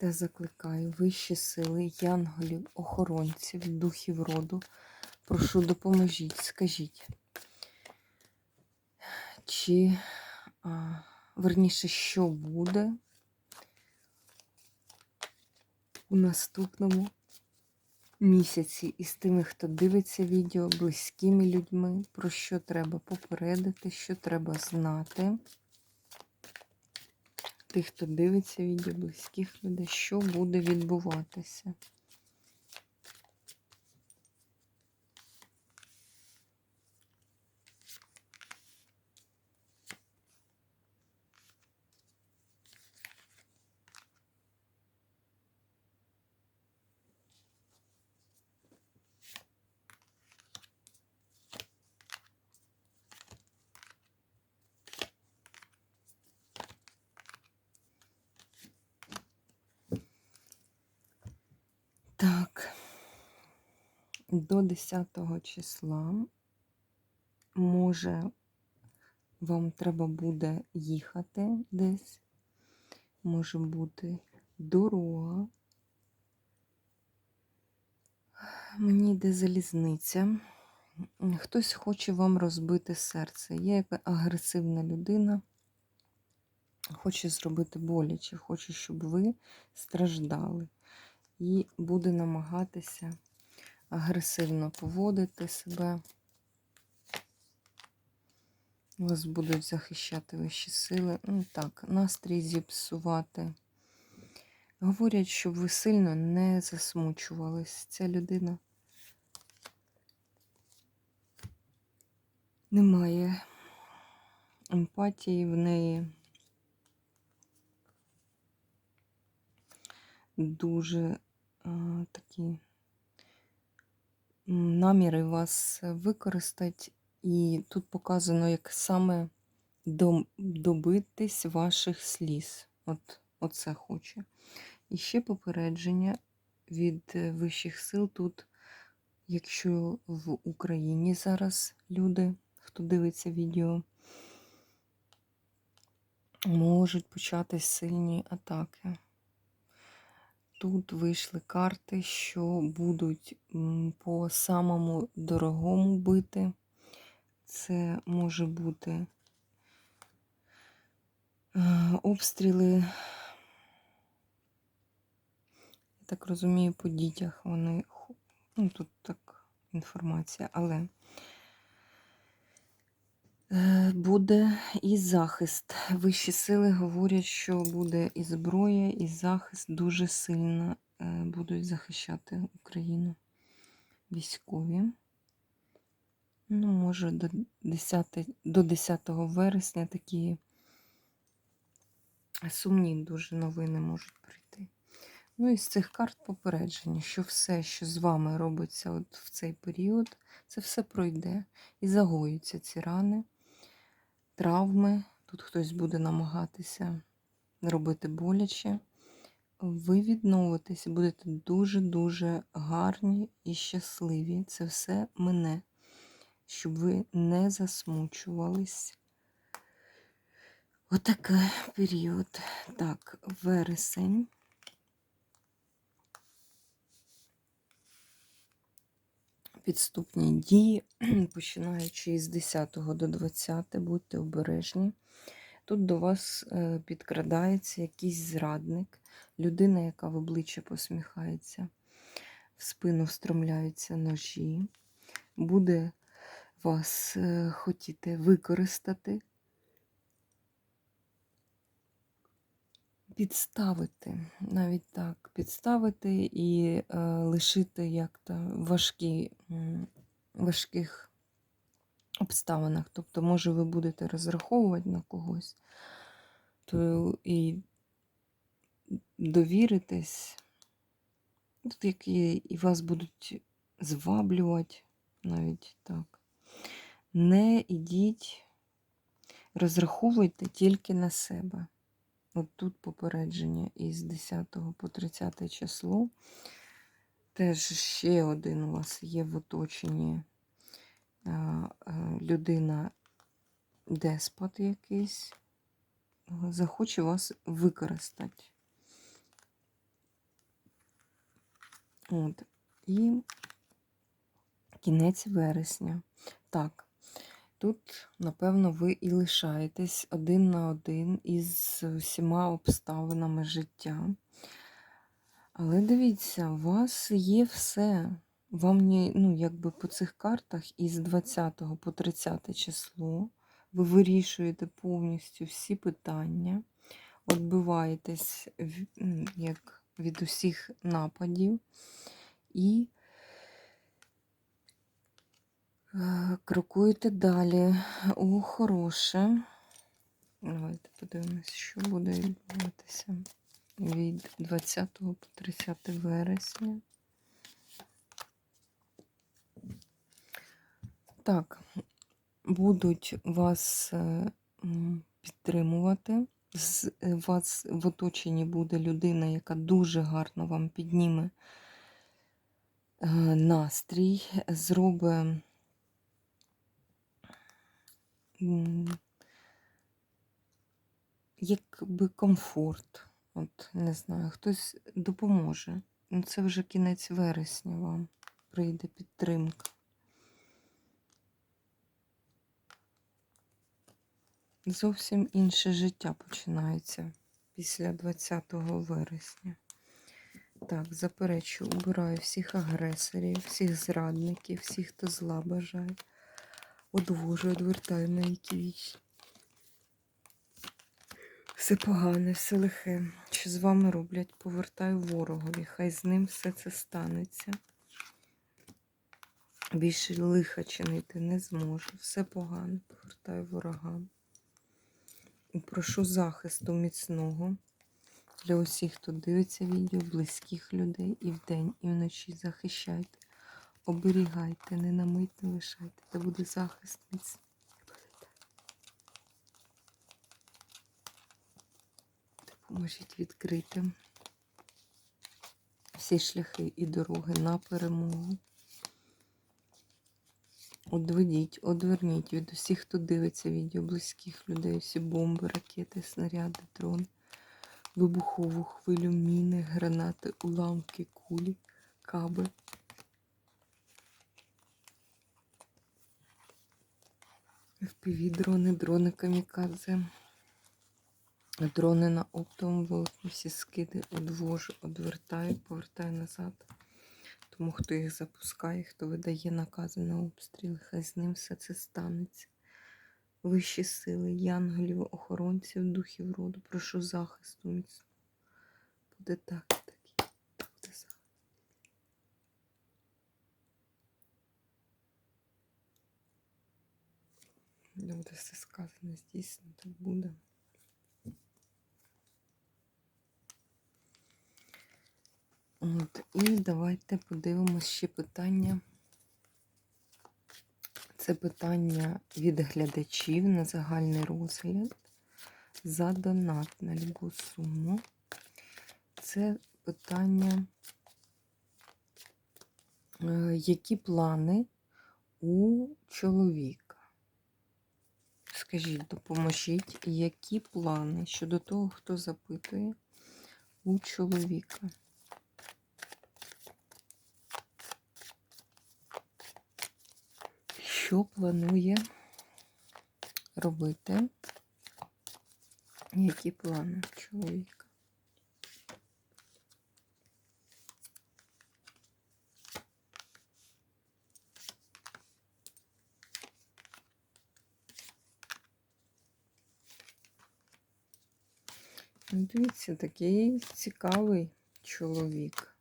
Та закликаю вищі сили, янголів, охоронців, духів роду. Прошу, допоможіть, скажіть, чи, а, верніше, що буде у наступному місяці із тими, хто дивиться відео, близькими людьми, про що треба попередити, що треба знати тих, хто дивиться відео, близьких людей, що буде відбуватися. Так, до 10 числа, може, вам треба буде їхати десь, може бути дорога. Мені йде залізниця. Хтось хоче вам розбити серце. Є яка агресивна людина, хоче зробити боляче, хоче, щоб ви страждали і буде намагатися агресивно поводити себе. Вас будуть захищати вищі сили. Ну так, настрій зіпсувати. Говорять, щоб ви сильно не засмучувались. Ця людина немає емпатії в неї. Дуже а, такі наміри вас використати, і тут показано, як саме добитись ваших сліз. От, Оце хоче. І ще попередження від е, вищих сил тут, якщо в Україні зараз люди, хто дивиться відео, можуть початись сильні атаки. Тут вийшли карти, що будуть по самому дорогому бити. Це може бути е, обстріли, я так розумію, по дітях вони, ну тут так інформація, але буде і захист. Вищі сили говорять, що буде і зброя, і захист дуже сильно е, будуть захищати Україну військові. Ну, може, до 10 до 10 вересня такі сумні дуже новини можуть прийти. Ну, і з цих карт попередження, що все, що з вами робиться от в цей період, це все пройде і загоються ці рани травми, тут хтось буде намагатися робити боляче. Ви відновитесь, будете дуже-дуже гарні і щасливі. Це все мене, щоб ви не засмучувались. Отакий період. Так, вересень. Підступні дії, починаючи з 10 до 20, будьте обережні. Тут до вас е, підкрадається якийсь зрадник, людина, яка в обличчя посміхається, в спину встромляються ножі, буде вас е, хотіти використати. Підставити, навіть так, підставити і е, лишити як-то важкі, важких обставинах. Тобто, може, ви будете розраховувати на когось, то і довіритись, Тут які і вас будуть зваблювати, навіть так. Не ідіть, розраховуйте тільки на себе. От тут попередження із 10 по 30 число. Теж ще один у вас є в оточенні а, людина, деспот якийсь, захоче вас використати. От. І кінець вересня. Так, тут, напевно, ви і лишаєтесь один на один із всіма обставинами життя. Але дивіться, у вас є все. Вам ну, якби по цих картах із 20 по 30 число ви вирішуєте повністю всі питання, відбиваєтесь як від усіх нападів і е, крокуєте далі у хороше. Давайте подивимось, що буде відбуватися від 20 по 30 вересня. Так, будуть вас е, підтримувати. З е, вас в оточенні буде людина, яка дуже гарно вам підніме е, настрій, зробить якби комфорт. От, не знаю, хтось допоможе. Ну, це вже кінець вересня вам прийде підтримка. Зовсім інше життя починається після 20 вересня. Так, заперечу, убираю всіх агресорів, всіх зрадників, всіх, хто зла бажає. Одвожу, відвертаю на які вічні. Все погане, все лихе, що з вами роблять, повертаю ворогові. Хай з ним все це станеться. Більше лиха чинити не зможу. Все погане, повертаю ворогам. Прошу захисту міцного для усіх, хто дивиться відео, близьких людей і вдень, і вночі захищайте, оберігайте, не на мить не лишайте, де буде захист міцний. Допоможіть відкрити всі шляхи і дороги на перемогу. Одведіть, одверніть від усіх, хто дивиться відео близьких людей, всі бомби, ракети, снаряди, дрони, вибухову хвилю, міни, гранати, уламки, кулі, каби. FPV дрони, дрони камікадзе, дрони на оптовому волокні, всі скиди одвожу, одвертаю, повертаю назад. Тому хто їх запускає, хто видає накази на обстріли, хай з ним все це станеться. Вищі сили, янголів, охоронців, духів роду, прошу захисту міцно. Буде так Да все сказано, здійснено, так буде. От, і давайте подивимось ще питання. Це питання від глядачів на загальний розгляд за донат на любу суму. Це питання, е, які плани у чоловіка? Скажіть, допоможіть, які плани щодо того, хто запитує у чоловіка? Що планує робити? Які плани у Дивіться, такий цікавий чоловік.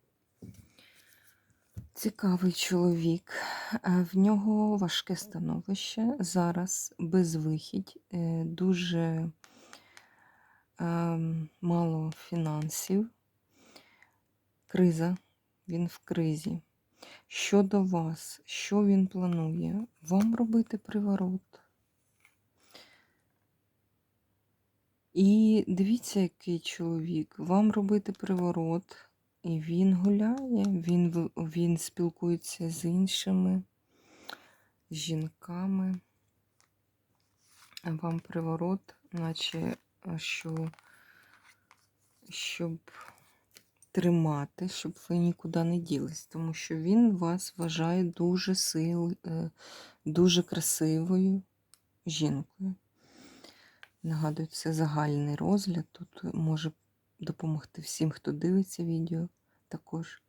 Цікавий чоловік. Е, В нього важке становище. Зараз безвихідь, е, дуже ем, мало фінансів, криза він в кризі. Щодо вас, що він планує? Вам робити приворот. І дивіться, який чоловік. Вам робити приворот, і він гуляє, він, він спілкується з іншими жінками. Вам приворот, наче що, щоб тримати, щоб ви нікуди не ділись, тому що він вас вважає дуже сил, е, дуже красивою жінкою. Нагадую, це загальний розгляд. Тут може допомогти всім, хто дивиться відео також.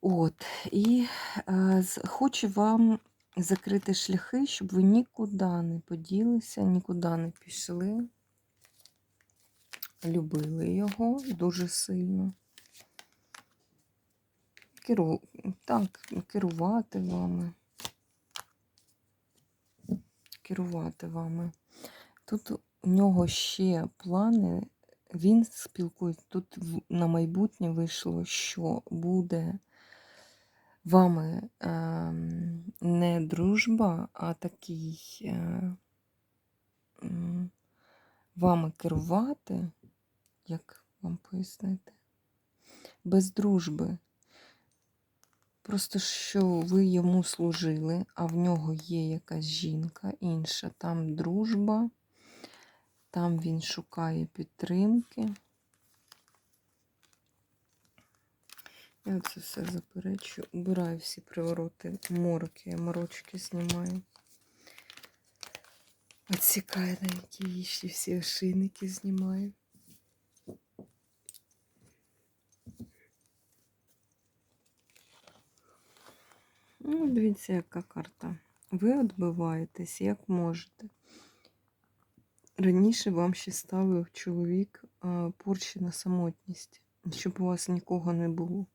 От, і е, хочу вам закрити шляхи, щоб ви нікуди не поділися, нікуди не пішли. Любили його дуже сильно. Керу... Так, керувати вами. Керувати вами. Тут у нього ще плани. Він спілкується. Тут на майбутнє вийшло, що буде вами ем, не дружба, а такий е, вами керувати, як вам пояснити, без дружби. Просто що ви йому служили, а в нього є якась жінка інша, там дружба, там він шукає підтримки. Я це все заперечу. Убираю всі привороти, мороки, морочки знімаю. Отсікаю на які віші, всі ошейники знімаю. Ну, дивіться, яка карта. Ви відбиваєтесь, як можете. Раніше вам ще ставив чоловік порчі на самотність, щоб у вас нікого не було.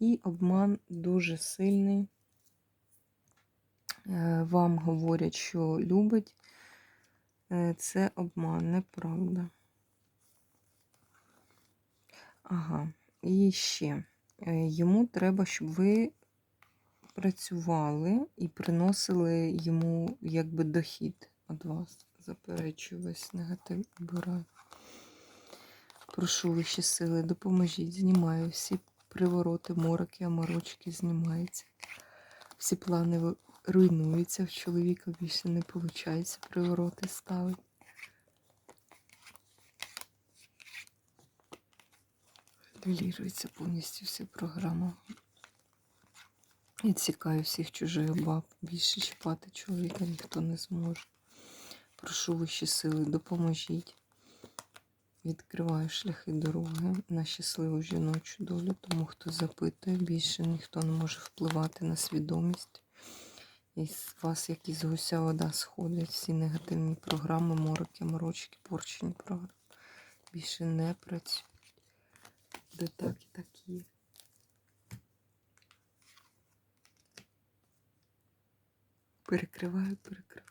І обман дуже сильний. Е, Вам говорять, що любить. Е, Це обман, неправда. Ага, і ще. Е, Йому треба, щоб ви працювали і приносили йому якби дохід від вас. Заперечую весь негатив обираю. Прошу вищі сили, допоможіть, знімаю всі привороти, мороки, аморочки знімаються. Всі плани руйнуються, в чоловіка більше не виходить привороти ставити. Дулірується повністю вся програма. Відсікаю всіх чужих баб. Більше чіпати чоловіка ніхто не зможе. Прошу вищі сили, допоможіть. Відкриваю шляхи дороги на щасливу жіночу долю, тому хто запитує, більше ніхто не може впливати на свідомість. І з вас, як із гуся вода, сходять всі негативні програми, мороки, морочки, порчені програми. Більше не працюють. Де так і так є. Перекриваю, перекриваю.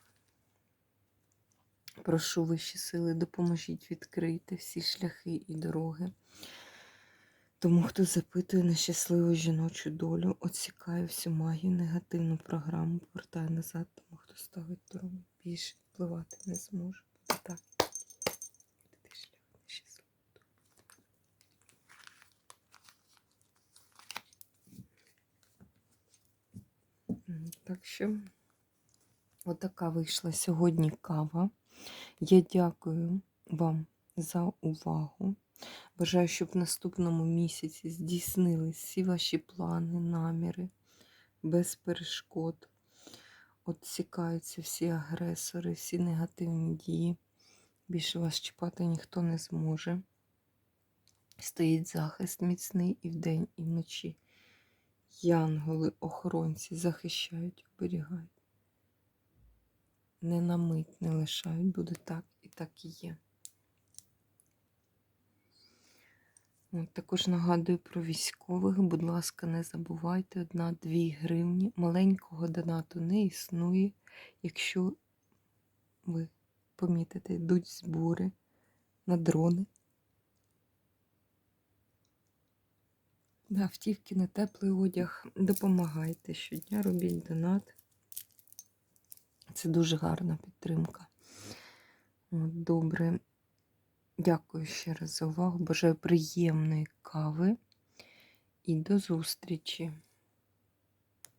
Прошу вищі сили, допоможіть відкрити всі шляхи і дороги. Тому, хто запитує на щасливу жіночу долю, отсікаю всю магію, негативну програму, повертаю назад, тому хто ставить дорогу, більше впливати не зможе. Так. Так що, отака вийшла сьогодні кава. Я дякую вам за увагу. Бажаю, щоб в наступному місяці здійснились всі ваші плани, наміри без перешкод. Отсікаються всі агресори, всі негативні дії. Більше вас чіпати ніхто не зможе. Стоїть захист міцний і вдень, і вночі. Янголи, охоронці захищають, оберігають. Не на мить не лишають, буде так і так і є. Також нагадую про військових. Будь ласка, не забувайте, одна-дві гривні. Маленького донату не існує. Якщо ви помітите, йдуть збори на дрони. на автівки, на теплий одяг. Допомагайте щодня, робіть донат. Це дуже гарна підтримка. От, добре. Дякую ще раз за увагу. Бажаю приємної кави і до зустрічі!